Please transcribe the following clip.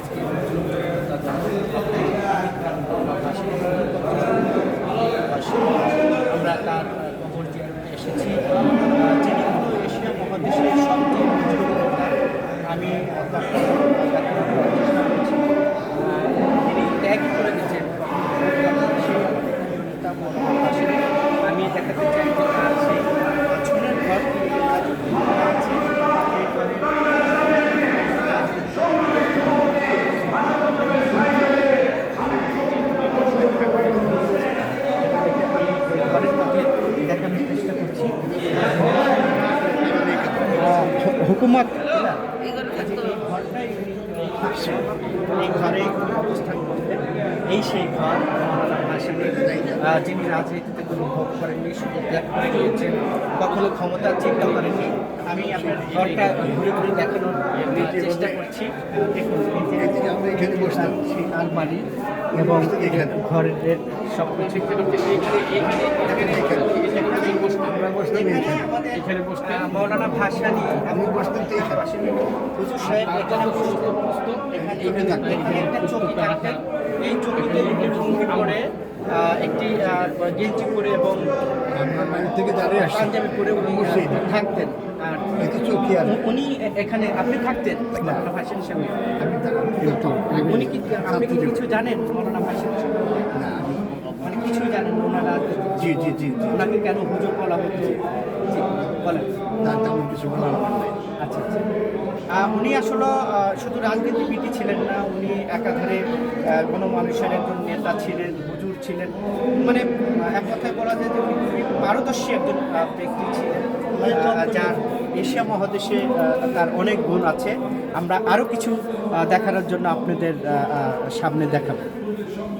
আজকে আমরা তার কবর জিয়ারতে এসেছি যিনি এশিয়া মহাদেশের সবচেয়ে। আমি তার দেখানোর চেষ্টা করছি আহ, তিনি ত্যাগ করে দিয়েছেন সেই নেতা মোহাম্মদ হাশিম। আমি দেখাতে চাই যে তার সেই পাঁচজনের ঘর আছে সেই ঘরে ঘরের মধ্যে দেখানোর চেষ্টা করছি হুকুমত এই ঘরটাই উনি থাকছেন এই ঘরে উনি অবস্থান করতেন। এই সেই ঘর আসলে যিনি রাজনীতিতে কোনো ভোগ করেননি শুধু ত্যাগ করে গিয়েছেন কখনো ক্ষমতার চিন্তা করেননি। আমি আপনার ঘরটা ঘুরে ঘুরে দেখানোর চেষ্টা করছি। আলমারি এবং এখানে। ঘরের সব কিছু বসতাম এখানে। এখানে বসতে মৌলানা ভাসানি আমি বসতাম তো। হুজুর সাহেব এখানে বসতো এখানে। একটা চৌকি থাকতেন এই চৌকিতে পরে একটি গেঞ্জি পরে এবং থেকে দাঁড়িয়ে পাঞ্জাবি পরে উনি থাকতেন। আর এই চৌকি আর। উনি এখানে আপনি থাকতেন মৌলানা ভাসানি সাহেব উনি কি আপনি কি কিছু জানেন মৌলানা ভাসানি সাহেব কিছুই জানেন ওনারা। জি জি জি ওনাকে কেন হুজুর বলা হচ্ছে বলেন। না তেমন কিছু বলার আচ্ছা আচ্ছা। উনি আসলে শুধু রাজনীতিবিদই ছিলেন না উনি একাধারে কোনো মানুষের একজন নেতা ছিলেন হুজুর ছিলেন। মানে এক কথায় বলা যায় যে উনি খুবই পারদর্শী একজন ব্যক্তি ছিলেন। যার এশিয়া মহাদেশে তার অনেক গুণ আছে। আমরা আরও কিছু দেখানোর জন্য আপনাদের সামনে দেখাবো।